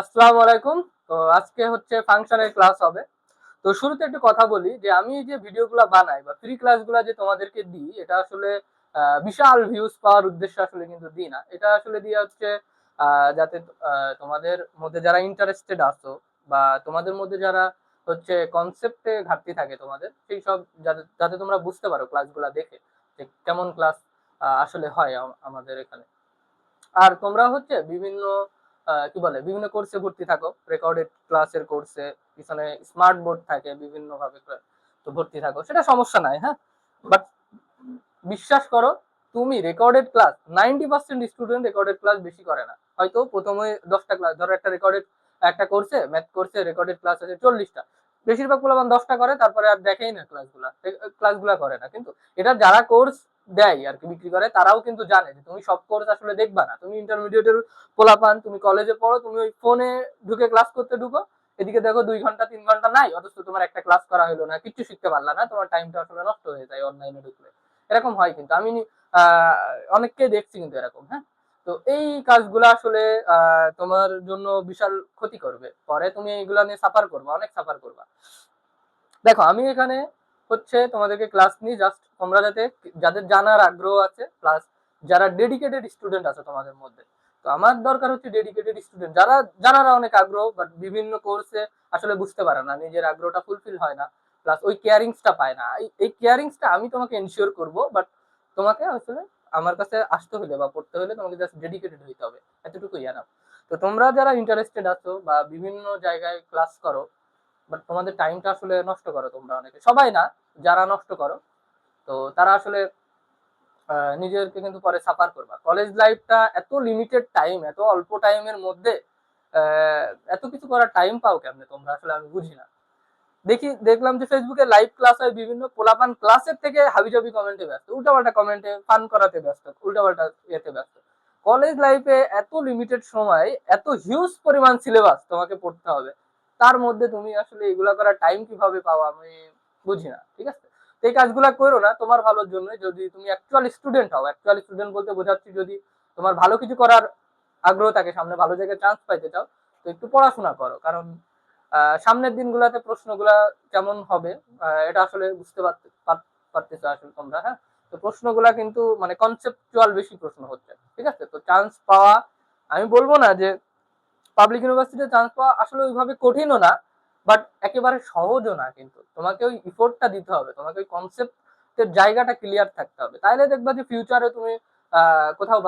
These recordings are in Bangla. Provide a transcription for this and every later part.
আসসালামু আলাইকুম। তো আজকে হচ্ছে ফাংশনের ক্লাস হবে। তো শুরুতে একটু কথা বলি যে আমি যে ভিডিওগুলো বানাই বা ফ্রি ক্লাসগুলো যে তোমাদেরকে দিই, এটা আসলে বিশাল ভিউজ পাওয়ার উদ্দেশ্যে আসলে কিন্তু দিই না। এটা আসলে দিয়ে হচ্ছে যাতে তোমাদের মধ্যে যারা ইন্টারেস্টেড আছো বা তোমাদের মধ্যে যারা হচ্ছে কনসেপ্টে ঘাটতি থাকে তোমাদের, সেই সব যাতে যাতে তোমরা বুঝতে পারো ক্লাসগুলো দেখে যে কেমন ক্লাস আসলে হয় আমাদের এখানে। আর তোমরা হচ্ছে বিভিন্ন কি বলে, বিভিন্ন কোর্সে ভর্তি থাকো রেকর্ডেড ক্লাসের কোর্সে পিছনে স্মার্ট বোর্ড থাকে বিভিন্ন ভাবে তো ভর্তি থাকো, সেটা সমস্যা নাই হ্যাঁ? বাট বিশ্বাস করো, তুমি recorded class ninety percent student recorded class বেশি করে না। হয়তো প্রথমে দশটা ক্লাস ধরো একটা রেকর্ডেড একটা কোর্সে ম্যাথ কোর্সে রেকর্ডেড ক্লাস আছে চল্লিশটা। বেশিরভাগ পোলাপান দশটা করে, তারপরে আর দেখেই না ক্লাসগুলা ক্লাসগুলা করে না। কিন্তু এটা যারা কোর্স দেয় আর কি, বিক্রি করে, তারাও কিন্তু জানে যে তুমি সব কোর্স আসলে দেখবা না। তুমি ইন্টারমিডিয়েটের পোলাপান, তুমি কলেজে পড়ো, তুমি ওই ফোনে ঢুকে ক্লাস করতে ঢুকো, এদিকে দেখো দুই ঘণ্টা, তিন ঘণ্টা নাই, অথচ তোমার একটা ক্লাস করা হলো না, কিচ্ছু শিখতে পারলা না, তোমার টাইমটা আসলে নষ্ট হয়ে যায় অনলাইনে ঢুকলে। এরকম হয় কিন্তু, আমি অনেককে দেখছি কিন্তু এরকম হ্যাঁ? তো এই কাজগুলো আসলে তোমার জন্য বিশাল ক্ষতি করবে। পরে তুমি এইগুলা নিয়ে সাফার করবা, অনেক সাফার করবা। দেখো, আমি এখানে হচ্ছে তোমাদেরকে ক্লাস নিই জাস্ট তোমরা যাতে যাদের জানার আগ্রহ আছে প্লাস যারা ডেডিকেটেড স্টুডেন্ট আছে তোমাদের মধ্যে। তো আমার দরকার হচ্ছে ডেডিকেটেড স্টুডেন্ট যারা, জানার অনেক আগ্রহ বাট বিভিন্ন কোর্সে আসলে বুঝতে পারে না, নিজের আগ্রহটা ফুলফিল হয় না প্লাস ওই কেয়ারিংসটা পায় না। এই- কেয়ারিংসটা আমি তোমাকে এনশিওর করব বাট তোমাকে আসলে আমার কাছে আসতে হলে বা পড়তে হলে তোমাকে জাস্ট ডেডিকেটেড হইতে হবে। এতটুকুই জানা তো তোমরা যারা ইন্টারেস্টেড আছো বা বিভিন্ন জায়গায় ক্লাস করো বাট তোমাদের টাইমটা আসলে নষ্ট করো তোমরা অনেকে। সবাই না, যারা নষ্ট করো, তো তারা আসলে নিজেদেরকে কিন্তু পরে সাফার করবা। কলেজ লাইফটা এত লিমিটেড টাইম এত অল্প টাইমের মধ্যে এত কিছু করার টাইম পাও কেমনে তোমরা? আসলে আমি বুঝি না। দেখি, দেখলাম যে ফেসবুকে লাইভ ক্লাস হয় বিভিন্ন পোলাপান ক্লাসের থেকে হাবিজাবি কমেন্টে ব্যস্ত, উল্টাপাল্টা কমেন্টে ফান করাতে ব্যস্ত, উল্টাপাল্টা ইয়েতে ব্যস্ত। কলেজ লাইফে এত লিমিটেড সময়, এত হিউজ পরিমাণ সিলেবাস তোমাকে পড়তে হবে। তার মধ্যে তুমি আসলে এগুলা করার টাইম কীভাবে পাও আমি বুঝি না, ঠিক আছে? এই কাজগুলা করো না, তোমার ভালোর জন্য যদি তুমি অ্যাকচুয়াল স্টুডেন্ট হও অ্যাকচুয়াল স্টুডেন্ট বলতে বোঝাচ্ছি যদি তোমার ভালো কিছু করার আগ্রহ থাকে, সামনে ভালো জায়গায় চান্স পাইতে চাও, তো একটু পড়াশোনা করো। কারণ সামনের দিনগুলোতে প্রশ্নগুলা কেমন হবে এটা আসলে বুঝতে পারতে পার- পারতেছো আসলে তোমরা হ্যাঁ? তো প্রশ্নগুলা কিন্তু মানে কনসেপচুয়াল বেশি প্রশ্ন হচ্ছে, ঠিক আছে? তো চান্স পাওয়া, আমি বলব না যে পাবলিক ইউনিভার্সিটিতে চান্স পাওয়া আসলে ওইভাবে কঠিনও না বাট একেবারে সহজও না কিন্তু। তোমাকে ওই ইফোর্টটা দিতে হবে, তোমাকে ওই কনসেপ্টের জায়গাটা ক্লিয়ার থাকতে হবে। তাইলে দেখবা যে ফিউচারে তুমি কোথাও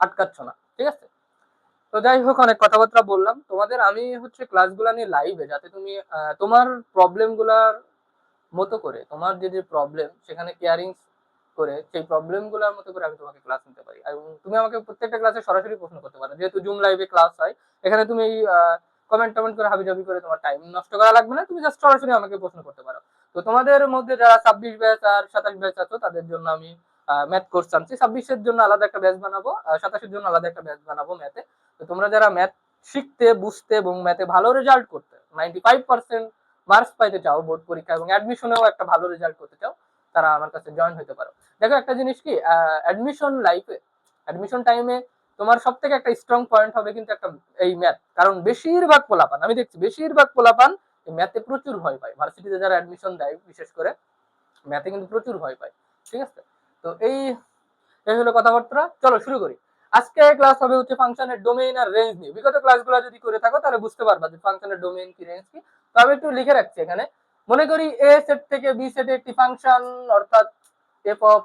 আটকাচ্ছ না, ঠিক আছে? তো যাই হোক, অনেক কথাবার্তা বললাম। তোমাদের আমি হচ্ছে ক্লাসগুলো নিয়ে লাইভে যাতে তুমি তোমার প্রবলেমগুলার মতো করে, তোমার যে যে প্রবলেম সেখানে কেয়ারিং করে সেই প্রবলেমগুলার মতো করে আমি তোমাকে ক্লাস নিতে পারি। এবং তুমি আমাকে প্রত্যেকটা ক্লাসে সরাসরি প্রশ্ন করতে পারো। যেহেতু জুম লাইভে ক্লাস হয়, এখানে তুমি কমেন্ট টমেন্ট করে হাবিজাবি করে তোমার টাইম নষ্ট করা লাগবে না। তুমি জাস্ট সরাসরি আমাকে প্রশ্ন করতে পারো। তো তোমাদের মধ্যে যারা ছাব্বিশ ব্যাচ আর সাতাশ ব্যাচ আছো, তাদের জন্য আমি ম্যাথ কোর্স আনছি। ছাব্বিশের জন্য আলাদা একটা ব্যাচ বানাবো সাতাশের জন্য আলাদা একটা ব্যাচ বানাবো ম্যাথে তো তোমরা যারা ম্যাথ শিখতে, বুঝতে এবং ম্যাথে ভালো রেজাল্ট করতে নাইনটি ফাইভ পার্সেন্ট মার্কস পাইতে চাও বোর্ড পরীক্ষা এবং অ্যাডমিশনেও একটা ভালো রেজাল্ট করতে চাও তারা আমার কাছে জয়েন হতে পারো। দেখো একটা জিনিস কি অ্যাডমিশন লাইফে অ্যাডমিশন টাইমে তোমার সব থেকে একটা স্ট্রং পয়েন্ট হবে কিন্তু একটা, এই ম্যাথ কারণ বেশিরভাগ পোলাপান, আমি দেখছি বেশিরভাগ পোলাপান ম্যাথে প্রচুর ভয় পায়। ভার্সিটিতে যারা অ্যাডমিশন দেয়, বিশেষ করে ম্যাথে কিন্তু প্রচুর ভয় পায়। ঠিক আছে? তো এই এই হলো কথাবার্তা। চলো শুরু করি। আজকে ক্লাস হবে হচ্ছে ফাংশনের ডোমেইন আর রেঞ্জ নিয়ে। বিগত ক্লাসগুলো যদি করে থাকো, তাহলে বুঝতে পারবা যে ফাংশনের ডোমেইন কি রেঞ্জ কি। তো আমি একটু লিখে রাখছি এখানে। মনে করি এ সেট থেকে বি সেটে একটি ফাংশন অর্থাৎ এফ অফ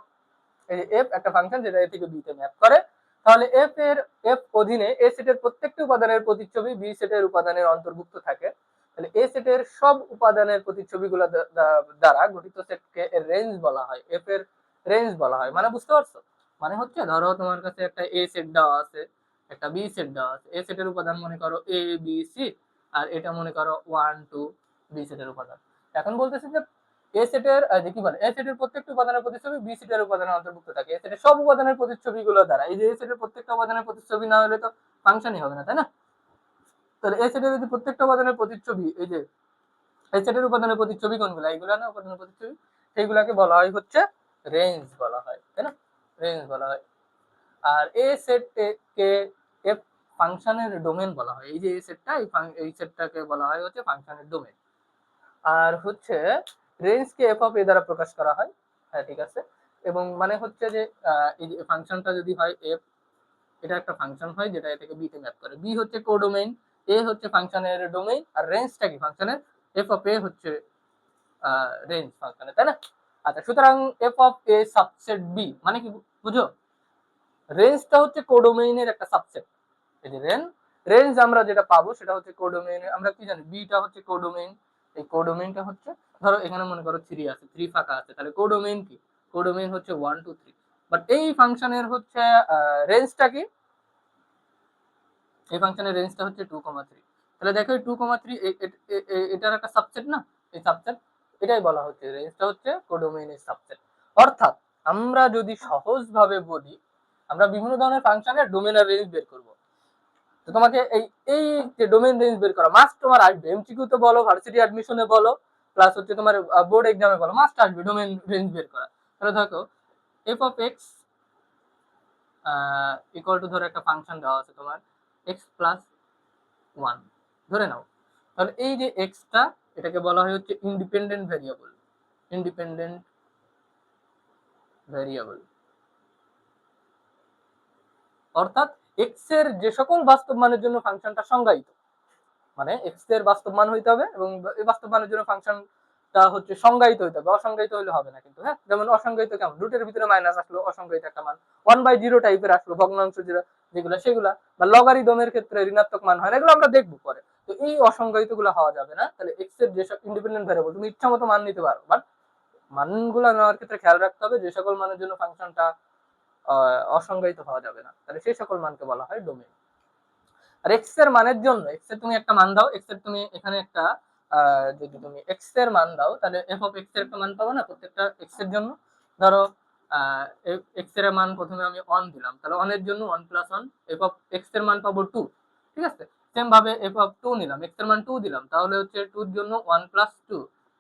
এফ একটা ফাংশন যেটা এ থেকে বি তে ম্যাপ করে, তাহলে এফ এর এফ অধীনে এ সেটের প্রত্যেকটি উপাদানের প্রতিচ্ছবি বি সেটের উপাদানের অন্তর্ভুক্ত থাকে। তাহলে এ সেটের সব উপাদানের প্রতিচ্ছবিগুলো দ্বা- দ্বা- দ্বারা গঠিত সেটকে এর রেঞ্জ বলা হয়। এফ এর রেঞ্জ বলা হয়। মানে বুঝতে পারছ? মানে হচ্ছে, ধরো তোমার কাছে একটা এ সেট দেওয়া আছে, একটা বি সেট দেওয়া আছে। এ সেটের উপাদান মনে করো এ বি সি আর এটা মনে করো ওয়ান টু বি সেটের উপাদান। এখন বলতেছি যে এ সেটের যে কি বলে এ সেটের প্রত্যেকটি উপাদানের প্রতিচ্ছবি বি সেটের উপাদানের অন্তর্ভুক্ত থাকে। এ সেটের সব উপাদানের প্রতিচ্ছবিগুলো দ্বারা। এই যে এ সেটের প্রত্যেকটা উপাদানের প্রতিচ্ছবি না হলে তো ফাংশনই হবে না, তাই না? তাহলে এ সেটের যদি প্রত্যেকটা উপাদানের প্রতিচ্ছবি, এই যে এ সেটের উপাদানের প্রতিচ্ছবি কোনগুলো? এইগুলো না, উপাদানের প্রতিচ্ছবি? সেইগুলাকে বলা হয় হচ্ছে রেঞ্জ বলা হয়, তাই না? রেঞ্জ বলা হয়। আর এ সেট কে এফ ফাংশনের ডোমেন বলা হয়। এই যে এই সেটটা এই এই সেটটাকে বলা হয় হচ্ছে ফাংশনের ডোমেন আর হচ্ছে রেঞ্জকে এফ অফ এ দ্বারা প্রকাশ করা হয়। হ্যাঁ ঠিক আছে? এবং মানে হচ্ছে যে এই যে ফাংশনটা যদি হয় এফ এটা একটা ফাংশন হয় যেটা এটাকে থেকে বি তে ম্যাপ করে। বি হচ্ছে কোডোমেইন এ হচ্ছে ফাংশনের ডোমেইন আর রেঞ্জটা কি? ফাংশনের এফ অফ এ হচ্ছে রেঞ্জ ফাংশনের তাই না? আচ্ছা সুতরাং F of A subset B মানে কি বুঝো? রেঞ্জটা হচ্ছে কোডোমেইনের একটা সাবসেট এই যে রেঞ্জ রেঞ্জ আমরা যেটা পাবো সেটা হচ্ছে কোডোমেইন আমরা কি জানি? বিটা হচ্ছে কোডোমেইন এই কোডোমেইনটা হচ্ছে, ধরো এখানে মনে করো থ্রি আছে থ্রি ফাঁকা আছে, তাহলে কোডোমেইন কি? কোডোমেইন হচ্ছে ওয়ান টু থ্রি বাট এই ফাংশনের হচ্ছে রেঞ্জটা কি? এই ফাংশনের রেঞ্জটা হচ্ছে টু কমা থ্রি তাহলে দেখো টু কমা থ্রি এটার একটা সাবসেট না? এই সাবসেট এটাই বলা হচ্ছে রেঞ্জটা হচ্ছে কোডোমেইনের সাবসেট অর্থাৎ, আমরা যদি সহজভাবে বলি, আমরা বিভিন্ন ধরনের ফাংশনের ডোমেন রেঞ্জ বের করব। তো তোমাকে এই এই যে ডোমেন রেঞ্জ বের করা মাস্ট তোমার আসবে এমসিকিউ তো বলো ভার্সিটি অ্যাডমিশনে বলো প্লাস হচ্ছে তোমার বোর্ড এক্সামে বলো মাস্ট আসবে ডোমেন রেঞ্জ বের করা। তাহলে দেখো F of X equal to ধরো একটা ফাংশন দেওয়া আছে তোমার এক্স প্লাস ওয়ান ধরে নাও। তাহলে এই যে এক্সটা এটাকে বলা হয় হচ্ছে ইন্ডিপেন্ডেন্ট ভেরিয়েবল ইন্ডিপেন্ডেন্ট ভেরিয়েবল অর্থাৎ এক্সের যে সকল বাস্তব মানের জন্য ফাংশনটা সংজ্ঞায়িত। মানে এক্সের বাস্তব মান হইতে হবে এবং এই বাস্তব মানের জন্য ফাংশনটা হচ্ছে সংজ্ঞায়িত হইতে হবে। অসংজ্ঞায়িত হলে হবে না কিন্তু হ্যাঁ? যেমন অসংজ্ঞায়িত কেমন? রুটের ভিতরে মাইনাস আসলো, অসংজ্ঞায়িত একটা মান। ওয়ান বাই জিরো টাইপের আসলো, ভগ্নাংশ যেটা যেগুলো, সেগুলা। বা লগারিদমের ক্ষেত্রে ঋণাত্মক মান হয় না, এগুলো আমরা দেখব পরে। তো এই অসংজ্ঞায়িতগুলো হওয়া যাবে না। তাহলে এক্সের যেসব ইন্ডিপেন্ডেন্ট ভ্যারিয়েবল তুমি ইচ্ছা মতো মান নিতে পারো। বাট মানগুলো নেওয়ার ক্ষেত্রে খেয়াল রাখতে হবে যে সকল মানের জন্য ফাংশনটা অসংজ্ঞায়িত হওয়া যাবে না তাহলে সেই সকল মানকে বলা হয় ডোমেন আর এক্সের মানের জন্য এক্সের তুমি একটা মান দাও এক্সের তুমি এখানে একটা যদি তুমি এক্সের মান দাও তাহলে এফ অফ এক্সের একটা মান পাবো না প্রত্যেকটা এক্সের জন্য ধরো এক্সের মান প্রথমে আমি অন দিলাম তাহলে অন এর জন্য one plus one F of এক্সের মান পাবো টু ঠিক আছে সেম ভাবে এফ অফ টু নিলাম এক্সের মান টু দিলাম তাহলে হচ্ছে টুর জন্য one plus two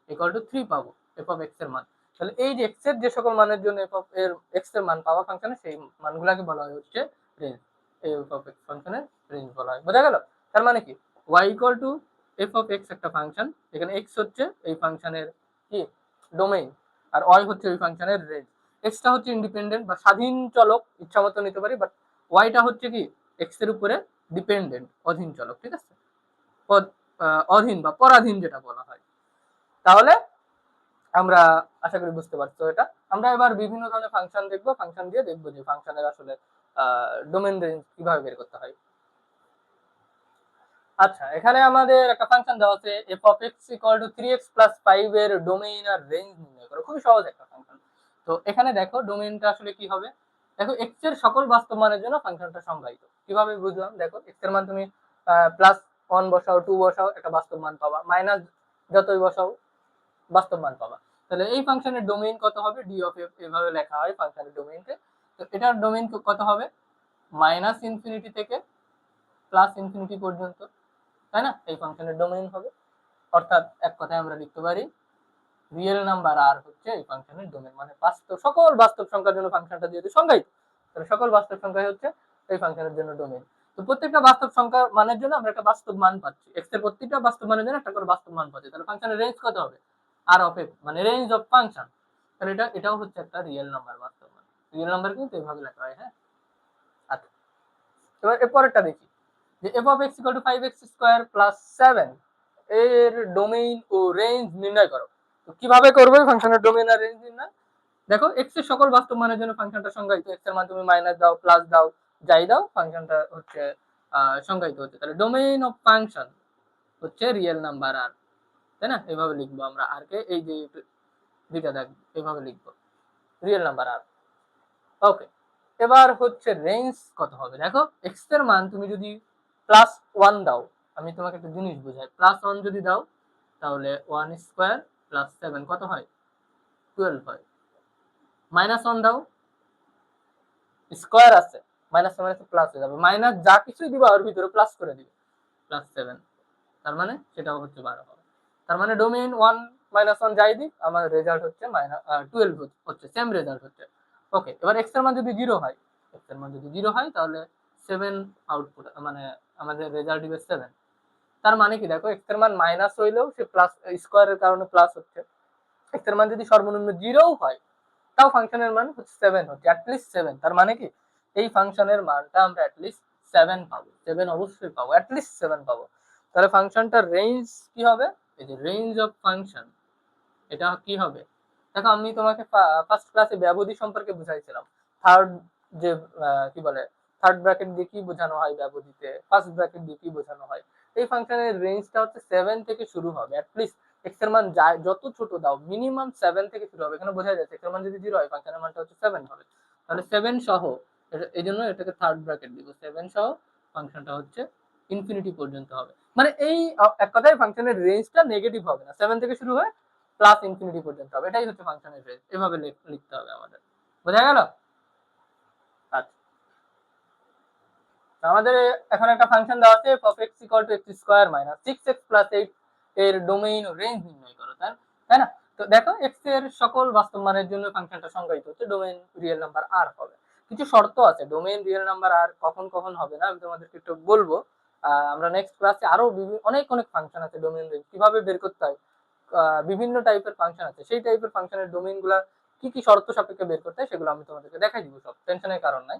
equal to three পাবো এফ অফ এক্সের মান তাহলে এই যে এক্সের যে সকল মানের জন্য এফ অফ এর এক্সের মান পাওয়া ফাংশনে সেই মানগুলাকে বলা হয় হচ্ছে রেঞ্জ এফ অফ এক্স ফাংশনের রেঞ্জ বলা হয়। বোঝা গেল? তার মানে কি? Y equal to F of X একটা ফাংশন এখানে এক্স হচ্ছে এই ফাংশনের কি? ডোমেইন আর ওয়াই হচ্ছে ওই ফাংশনের রেঞ্জ এক্সটা হচ্ছে ইন্ডিপেন্ডেন্ট বা স্বাধীন চলক ইচ্ছা মতো নিতে পারি বাট ওয়াইটা হচ্ছে কি? এক্সের উপরে ডিপেন্ডেন্ট অধীন চলক, ঠিক আছে? অধীন বা পরাধীন যেটা বলা হয়। তাহলে আমরা আশা করি বুঝতে পারছ এটা। আমরা এবার বিভিন্ন ধরনের ফাংশন দেখব। ফাংশন দিয়ে দেখব যে ফাংশনের আসলে ডোমেন রেঞ্জ কীভাবে বের করতে হয়। আচ্ছা এখানে আমাদের একটা ফাংশন দেওয়া আছে F of X equal to three X plus five এর ডোমেইন আর রেঞ্জ নির্ণয় করো। খুবই সহজ একটা ফাংশন তো এখানে দেখো ডোমেইনটা আসলে কি হবে? দেখো এক্সের সকল বাস্তব মানের জন্য ফাংশনটা সংজ্ঞায়িত। কীভাবে বুঝলাম? দেখো এক্সের মান তুমি প্লাস ওয়ান বসাও টু বসাও, একটা বাস্তব মান পাবা। মাইনাস যতই বসাও বাস্তব মান পাবা। তাহলে এই ফাংশনের ডোমেইন কত হবে? ডি অফ এফ এভাবে লেখা হয় ফাংশনের ডোমেইনকে তো এটার ডোমেইন কত হবে? মাইনাস ইনফিনিটি থেকে প্লাস ইনফিনিটি পর্যন্ত। তাই না? এই ফাংশনের ডোমেইন হবে। অর্থাৎ এক কথায় আমরা লিখতে পারি রিয়েল নাম্বার আর হচ্ছে এই ফাংশনের ডোমেইন মানে বাস্তব, সকল বাস্তব সংখ্যার জন্য ফাংশনটা যেহেতু সংজ্ঞায়িত, তাহলে সকল বাস্তব সংখ্যাই হচ্ছে এই ফাংশনের জন্য ডোমেইন তো প্রত্যেকটা বাস্তব সংখ্যা মানের জন্য আমরা একটা বাস্তব মান পাচ্ছি। এক্সের প্রত্যেকটা বাস্তব মানের জন্য একটা করে বাস্তব মান পাচ্ছি। তাহলে ফাংশনের রেঞ্জ কত হবে? আর অফ এফ মানে রেঞ্জ অফ ফাংশন তাহলে এটা, এটাও হচ্ছে একটা রিয়েল নাম্বার বাস্তব মান। রিয়েল নাম্বার কিন্তু এভাবে লেখা হয় হ্যাঁ? আচ্ছা। এবার এর পরেরটা দেখি। যে F of X equal to five X square plus seven এর ডোমেইন ও রেঞ্জ নির্ণয় করো। তো কীভাবে করবে ফাংশনের ডোমেইন আর রেঞ্জ নির্ণয়? দেখো এক্সের সকল বাস্তব মানের জন্য ফাংশনটা সংজ্ঞায়িত। এক্সের মান তুমি মাইনাস দাও প্লাস দাও, যাই দাও ফাংশনটা হচ্ছে সংজ্ঞায়িত হচ্ছে। তাহলে ডোমেইন অফ ফাংশন হচ্ছে রিয়েল নাম্বার আর তাই না? এভাবে লিখব আমরা আর কে, এই যে দুইটা দেখ, এভাবে লিখব। রিয়েল নাম্বার আর ওকে এবার হচ্ছে রেঞ্জ কত হবে? দেখো এক্সের মান তুমি যদি প্লাস ওয়ান দাও, আমি তোমাকে একটা জিনিস বুঝাই। প্লাস ওয়ান যদি দাও, তাহলে ওয়ান স্কোয়ার প্লাস সেভেন কত হয়? টুয়েলভ হয়। মাইনাস ওয়ান দাও স্কোয়ার আছে। মাইনাস মাইনাস প্লাস হয়ে যাবে। মাইনাস যা কিছুই দিবা, ওর ভিতরে প্লাস করে দিবে। প্লাস সেভেন তার মানে সেটাও হচ্ছে বারো হবে। তার মানে ডোমেইন ওয়ান মাইনাস ওয়ান যাই দিক, আমার রেজাল্ট হচ্ছে মাইনাস টুয়েলভ হচ্ছে সেম রেজাল্ট হচ্ছে। ওকে এবার এক্সের মান যদি জিরো হয় এক্সের মান যদি জিরো হয়, তাহলে সেভেন আউটপুট মানে আমাদের রেজাল্ট দিবে সেভেন তার মানে কি, দেখো এক্সের মান মাইনাস হইলেও সে প্লাস স্কোয়ারের কারণে প্লাস হচ্ছে। এক্সের মান যদি সর্বনিম্ন জিরোও হয়, তাও ফাংশনের মান হচ্ছে সেভেন হচ্ছে অ্যাটলিস্ট সেভেন তার মানে কি, এই ফাংশনের মানটা আমরা অ্যাটলিস্ট সেভেন পাবো সেভেন অবশ্যই পাবো অ্যাটলিস্ট সেভেন পাবো। তাহলে ফাংশনটার রেঞ্জ কি হবে? এই যে রেঞ্জ অফ ফাংশন এটা কি হবে? দেখো, আমি তোমাকে ফার্স্ট ক্লাসে ব্যবধি সম্পর্কে বুঝাইছিলাম। থার্ড যে কি বলে থার্ড ব্র্যাকেট দিয়ে কি বোঝানো হয় ব্যবধিতে? ফার্স্ট ব্র্যাকেট দিয়ে কি বোঝানো হয়? এই ফাংশনের রেঞ্জটা হচ্ছে সেভেন থেকে শুরু হবে। অ্যাটলিস্ট এক্সের মান যত ছোট দাও মিনিমাম সেভেন থেকে শুরু হবে। এখানে বোঝা যাচ্ছে এক্সের মান যদি জিরো হয় ফাংশনের মানটা হচ্ছে সেভেন হবে। তাহলে সেভেন সহ এই জন্য এটাকে থার্ড ব্র্যাকেট দিব। সেভেন সহ ফাংশনটা হচ্ছে ইনফিনিটি পর্যন্ত হবে। মানে এই এক কথায় ফাংশনের রেঞ্জটা নেগেটিভ হবে না। সেভেন থেকে শুরু হয়ে প্লাস ইনফিনিটি পর্যন্ত হবে। এটাই হচ্ছে ফাংশনের রেঞ্জ এভাবে লিখতে হবে আমাদের। বোঝা গেল? আচ্ছা। আমাদের এখন একটা ফাংশন দেওয়া আছে f x x square minus six X plus eight এর ডোমেইন রেঞ্জ নির্ণয় করো, তাই তাই না? তো দেখো, x এর সকল বাস্তব মানের জন্য ফাংশনটা সংজ্ঞায়িত হচ্ছে ডোমেইন রিয়েল নাম্বার r হবে। কিছু শর্ত আছে। ডোমেইন রিয়েল নাম্বার আর কখন কখন হবে না আমি তোমাদেরকে একটু বলব। আমরা নেক্সট ক্লাসে আরও বিভি- অনেক অনেক ফাংশন আছে ডোমেইন রেঞ্জ কীভাবে বের করতে হয়? বিভিন্ন টাইপের ফাংশন আছে। সেই টাইপের ফাংশনের ডোমেইনগুলা কি কি শর্ত সাপেক্ষে বের করতে হয় সেগুলো আমি তোমাদেরকে দেখাই দিব সব। টেনশনের কারণ নাই।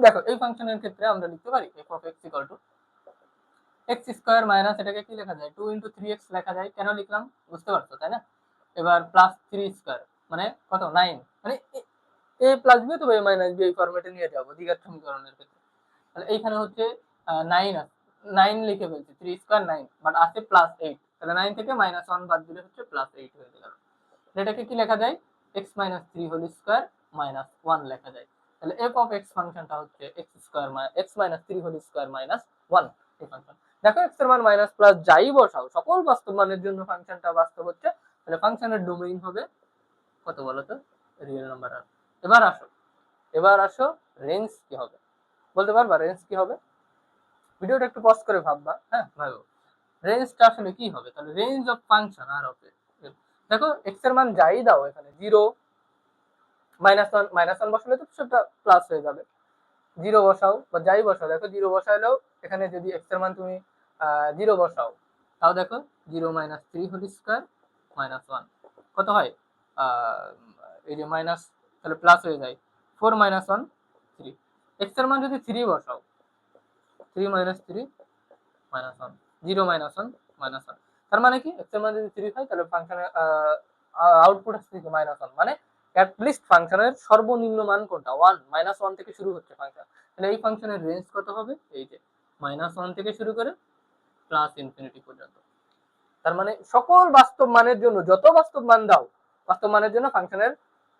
দেখো, এই ফাংশনের ক্ষেত্রে আমরা লিখতে পারি f of x equal to x square minus এটাকে কি লেখা যায়? 2 ইনটু 3x লেখা যায়। কেন লিখলাম? বুঝতে পারছ, তাই না? এবার প্লাস থ্রি স্কোয়ার মানে কত? নাইন মানে এ প্লাস বি অথবা a মাইনাস বি এই ফরম্যাটে নিয়ে যাব, দ্বিঘাত সমীকরণের ক্ষেত্রে। তাহলে এইখানে হচ্ছে 9 আছে 9 লিখে ফেলছি 3 স্কয়ার 9 বাট আছে প্লাস 8 তাহলে 9 থেকে মাইনাস 1 বাদ দিলে হচ্ছে প্লাস 8 হয়ে গেল। এটাকে কি লেখা যায়? x minus 3 whole square minus 1 লেখা যায়। তাহলে f অফ x ফাংশনটা হচ্ছে x square x minus 3 whole square minus 1 এই ফাংশন। দেখো x এর মান মাইনাস প্লাস যাই বসাও, সকল বাস্তব মানের জন্য ফাংশনটা বাস্তব হচ্ছে। তাহলে ফাংশনের ডোমেইন হবে কত বলো তো রিয়েল নাম্বার আর এবার আসো এবার আসো রেঞ্জ কি হবে? বলতে পারবা রেঞ্জ কি হবে? ভিডিওটা একটু পজ করে ভাববা হ্যাঁ? ভাবো রেঞ্জটা আসলে কি হবে? তাহলে range of function R of দেখো এক্সের মান যাই দাও এখানে zero minus one minus one বসালে তো সেটা প্লাস হয়ে যাবে। জিরো বসাও বা যাই বসাও, দেখো জিরো বসাইলেও এখানে যদি এক্সের মান তুমি জিরো বসাও, তাও দেখো zero minus three whole square minus one কত হয়? এই যে মাইনাস তাহলে প্লাস হয়ে যায়। ফোর মাইনাস ওয়ান থ্রি এক্সের মান যদি থ্রি বসাও three minus three minus one zero minus one minus one তার মানে কি? এক্সের মান যদি থ্রি হয়, তাহলে ফাংশনের আউটপুট আসছে মাইনাস ওয়ান মানে অ্যাটলিস্ট ফাংশনের সর্বনিম্ন মান কোনটা? ওয়ান মাইনাস ওয়ান থেকে শুরু হচ্ছে ফাংশন তাহলে এই ফাংশনের রেঞ্জ কত হবে? এই যে মাইনাস ওয়ান থেকে শুরু করে প্লাস ইনফিনিটি পর্যন্ত। তার মানে সকল বাস্তব মানের জন্য, যত বাস্তব মান দাও, বাস্তব মানের জন্য ফাংশনের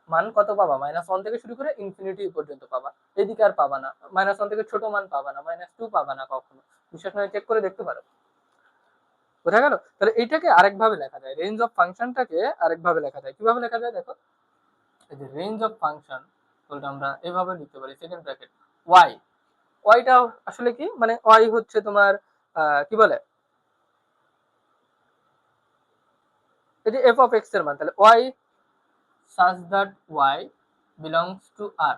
মান কত পাবা? মাইনাস ওয়ান থেকে শুরু করে ইনফিনিটি পর্যন্ত পাবা। এদিকে আর পাবা না। মাইনাস ওয়ান থেকে ছোট মান পাবা না মাইনাস টু পাবা না কখনো। বিশেষ নয় চেক করে দেখতে পারো। বোঝা গেল? তাহলে এইটাকে আরেকভাবে লেখা যায়। রেঞ্জ অফ ফাংশনটাকে আরেকভাবে লেখা যায়। কীভাবে লেখা যায় দেখো? এই যে রেঞ্জ অফ ফাংশন ওটা আমরা এভাবে লিখতে পারি। সেকেন্ড ব্র্যাকেট ওয়াই ওয়াইটা আসলে কি? মানে ওয়াই হচ্ছে তোমার কি বলে? এই যে এফ অফ এক্সের মান, তাহলে Y such that Y belongs to R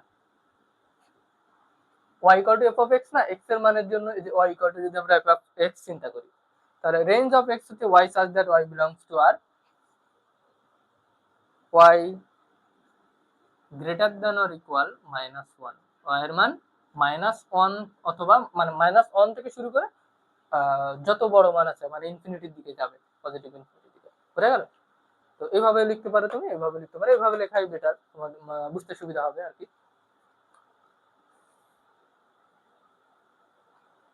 Y equal to F of X না এক্সের মানের জন্য এই যে ওয়াই ইকুয়াল টু যদি আমরা এফ অফ এক্স চিন্তা করি, তাহলে রেঞ্জ অফ এক্স হচ্ছে Y such that Y belongs to R Y greater than or equal minus ওয়ানের মান মাইনাস ওয়ান অথবা মানে মাইনাস ওয়ান থেকে শুরু করে যত বড় মান আছে মানে ইনফিনিটির দিকে যাবে পজিটিভ ইনফিনিটির দিকে বুঝা গেল? তো এইভাবে লিখতে পারো তুমি এইভাবে লিখতে পারো। এইভাবে লেখাই বেটার তোমার বুঝতে সুবিধা হবে আর কি।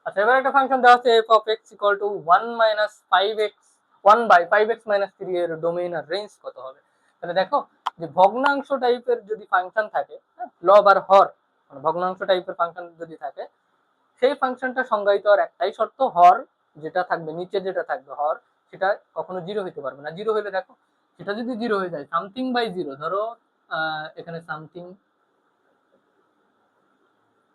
আচ্ছা এবার একটা ফাংশন দেওয়া আছে f of x equal to 1 minus 5x 1 by 5x minus 3 এর ডোমেইন আর রেঞ্জ কত হবে? তাহলে দেখো যে ভগ্নাংশ টাইপের যদি ফাংশন থাকে হ্যাঁ, লব আর হর মানে ভগ্নাংশ টাইপের ফাংশন যদি থাকে সেই ফাংশনটা সংজ্ঞায়িত আর একটাই শর্ত হর যেটা থাকবে নিচে যেটা থাকবে হর সেটা কখনো জিরো হইতে পারবে না। জিরো হলে দেখো সেটা যদি জিরো হয়ে যায় সামথিং বাই জিরো ধরো এখানে সামথিং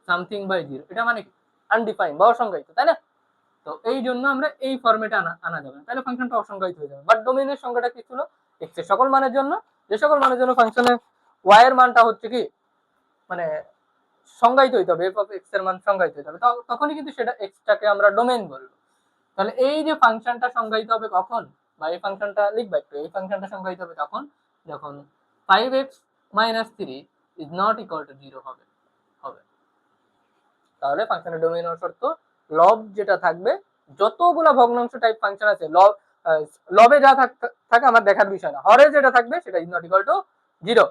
সামথিং বাই জিরো এটা মানে আনডিফাইন বা অসংজ্ঞায়িত, তাই না? তো এই জন্য আমরা এই ফরম্যাটে আনা আনা যাবে তাহলে ফাংশনটা অসংজ্ঞায়িত হয়ে যাবে। বাট ডোমেইনের সংখ্যাটা কি ছিল? এক্সের সকল মানের জন্য, যে সকল মানের জন্য ফাংশনের ওয়াই এর মানটা হচ্ছে কি? মানে সংজ্ঞায়িত হইতে হবে এফ এক্সের মান সংজ্ঞায়িত হইতে হবে। তখনই কিন্তু সেটা এক্সটাকে আমরা ডোমেইন বলব। তাহলে এই যে ফাংশনটা সংজ্ঞায়িত হবে কখন? বা এই ফাংশনটা লিখবা একটু, এই ফাংশনটা সংজ্ঞায়িত হবে তখন যখন five X minus three is not equal to zero হবে হবে। তাহলে ফাংশনের ডোমেইন শর্ত লব যেটা থাকবে, যতগুলা ভগ্নাংশ টাইপ ফাংশন আছে লব লবে যা থাক- আমার দেখার বিষয় না। হরে যেটা থাকবে, সেটা is not equal to zero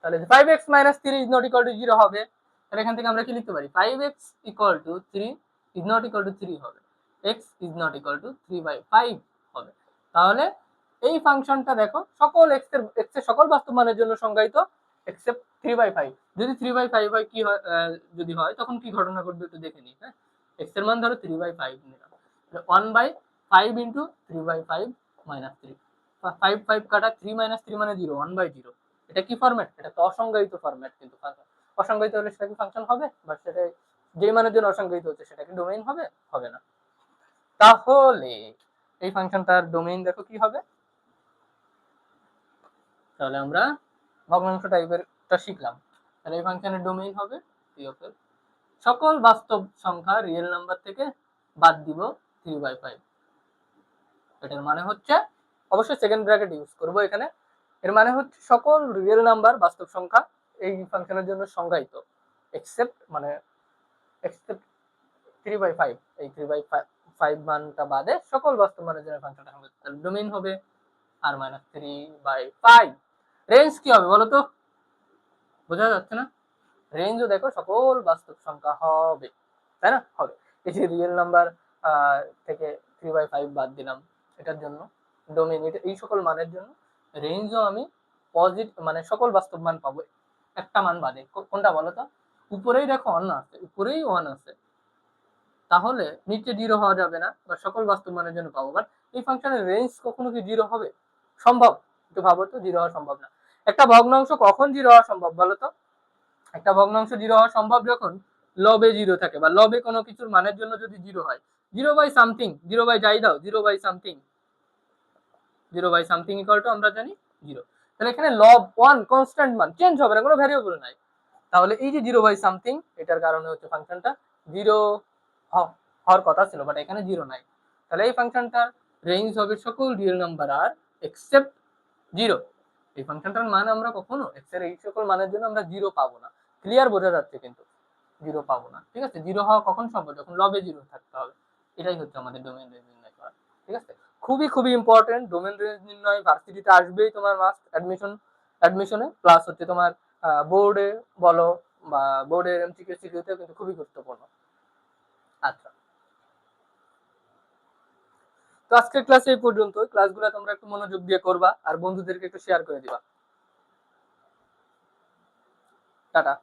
তাহলে five x minus three is not equal to zero হবে। তাহলে এখান থেকে আমরা কি লিখতে পারি? Five x equal to three is not equal to three হবে। X is not equal to three by five তাহলে এই ফাংশনটা দেখো, সকল এক্সের এক্সের সকল বাস্তব মানের জন্য সংজ্ঞায়িত এক্সেপ্ট থ্রি বাই ফাইভ যদি থ্রি বাই ফাইভ হয়, কি হয় যদি হয়, তখন কি ঘটনা ঘটবে একটু দেখে নিই হ্যাঁ? এক্সের মান ধরো থ্রি বাই ফাইভ নিলাম। One by five into three by five minus three five five কাটা থ্রি মাইনাস থ্রি মানে জিরো ওয়ান বাই জিরো এটা কি ফরম্যাট এটা তো অসংজ্ঞায়িত ফরম্যাট কিন্তু। অসংজ্ঞায়িত হলে সেটা কি ফাংশন হবে? বা সেটা যে মানের জন্য অসংজ্ঞায়িত হচ্ছে, সেটা কি ডোমেইন হবে? হবে না। তাহলে এই ফাংশনটার ডোমেইন দেখো কি হবে? তাহলে আমরা ভগ্নাংশ টাইপেরটা শিখলাম। তাহলে এই ফাংশনের ডোমেইন হবে পি অফ সকল বাস্তব সংখ্যা রিয়েল নাম্বার থেকে বাদ দিব থ্রি বাই ফাইভ এটার মানে হচ্ছে, অবশ্যই সেকেন্ড ব্র্যাকেট ইউজ করব এখানে। এর মানে হচ্ছে সকল রিয়েল নাম্বার বাস্তব সংখ্যা এই ফাংশনের জন্য সংজ্ঞায়িত। এক্সেপ্ট মানে এক্সেপ্ট থ্রি বাই ফাইভ এই থ্রি বাই ফাইভ মানটা বাদে সকল বাস্তব মানের জন্য ফাংশনটা সংজ্ঞায়িত তাহলে ডোমেইন হবে R minus three by five range কি হবে বলো তো? বোঝা যাচ্ছে না? রেঞ্জও দেখো সকল বাস্তব সংখ্যা হবে, তাই না? হবে। এই যে রিয়েল নাম্বার থেকে থ্রি বাই ফাইভ বাদ দিলাম এটার জন্য ডোমেন এটা এই সকল মানের জন্য রেঞ্জও আমি পজিটিভ মানে সকল বাস্তব মান পাবো। একটা মান বাদে কোনটা বলো তো? উপরেই দেখো অন আছে, উপরেই ওয়ান আছে। তাহলে নিচে জিরো হওয়া যাবে না, বা সকল বাস্তব মানের জন্য পাবো। বাট এই ফাংশনের রেঞ্জ কখনো কি জিরো হবে? সম্ভব? একটু ভাবো তো জিরো হওয়া সম্ভব না। একটা ভগ্নাংশ কখন জিরো হওয়া সম্ভব বলো তো? একটা ভগ্নাংশ জিরো হওয়া সম্ভব যখন লবে জিরো থাকে, বা লবে কোনো কিছুর মানের জন্য যদি জিরো হয়। Zero by something zero by যাই দাও zero by something zero by something equal to আমরা জানি জিরো তাহলে এখানে লব ওয়ান কনস্ট্যান্ট মান চেঞ্জ হবে না, কোনো ভ্যারিয়েবল নাই। তাহলে এই যে জিরো বাই সামথিং এটার কারণে হচ্ছে ফাংশনটা জিরো হওয়ার কথা ছিল বাট এখানে জিরো নাই। তাহলে এই ফাংশনটার রেঞ্জ হবে সকল রিয়েল নাম্বার আর এক্সেপ্ট জিরো এই ফাংশনটার মান আমরা কখনো এক্সের এই সকল মানের জন্য আমরা জিরো পাবো না। ক্লিয়ার বোঝা যাচ্ছে কিন্তু জিরো পাবো না। ঠিক আছে? জিরো হওয়া কখন সম্ভব? যখন লবে জিরো থাকতে হবে। এটাই হচ্ছে আমাদের ডোমেন রেঞ্জ নির্ণয় করা। ঠিক আছে? খুবই খুবই ইম্পর্টেন্ট ডোমেন রেঞ্জ নির্ণয় ভার্সিটিতে আসবেই তোমার মাস্ট অ্যাডমিশন অ্যাডমিশনে প্লাস হচ্ছে তোমার বোর্ডে বলো বা বোর্ডের এমসিকিউ সিকিউতে কিন্তু খুবই গুরুত্বপূর্ণ। আচ্ছা। তো আজকের ক্লাসে এই পর্যন্ত। ক্লাসগুলো তোমরা একটু মনোযোগ দিয়ে করবা আর বন্ধুদেরকে একটু শেয়ার করে দিবা। টাটা।